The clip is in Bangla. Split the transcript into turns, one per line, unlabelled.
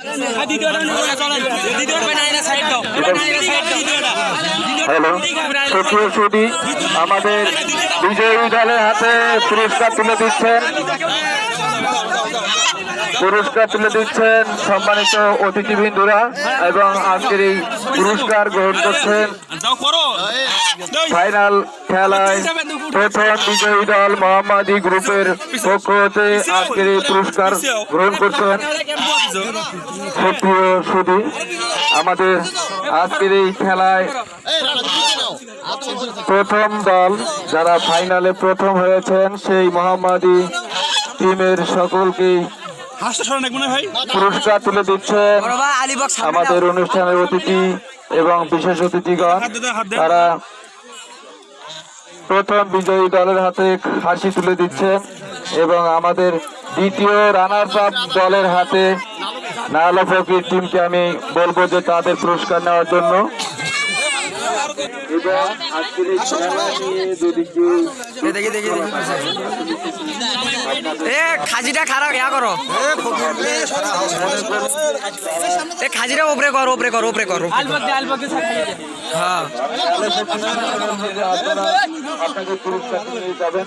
হ্যাঁ, দ্বিতীয় দ্বিতীয় হ্যাঁ, সাইড দাও। দ্বিতীয় হ্যালো সুপ্রিয় সুদী আমাদের বিজয়ী দলের হাতে পুরস্কার তুলে দিচ্ছেন। পুরস্কার তুলে দিচ্ছেন সম্মানিত অতিথিবৃন্দুরা এবং আজকের এই পুরস্কার গ্রহণ করছেন ফাইনাল খেলায় প্রথম বিজয়ী দল মোহাম্মদী গ্রুপের পক্ষ হতে আজকের এই পুরস্কার গ্রহণ করছেন সুপ্রিয় সুদী আমাদের আজকের এই খেলায় প্রথম দল যারা ফাইনালে প্রথম হয়েছেন সেই মোহাম্মদী টিমের সকলকেই পুরস্কার তুলে দিচ্ছেন আমাদের অনুষ্ঠানের অতিথি এবং বিশেষ অতিথিগণ। তারা প্রথম বিজয়ী দলের হাতে হাসি তুলে দিচ্ছেন এবং আমাদের দ্বিতীয় রানার আপ দলের হাতে নালা ফকির টিমকে আমি বলব যে তাদের পুরস্কার নেওয়ার জন্য। এবং আজকের এই খেলা নিয়ে যদি কেউ
দেখি দেখি দেখি এ খাজিটা খারাপ ইয়া করো। এ খাজিটা উপরে কর উপরে কর উপরে কর হ্যাঁ।
আপনাকে পুরস্কার নিয়ে যাবেন।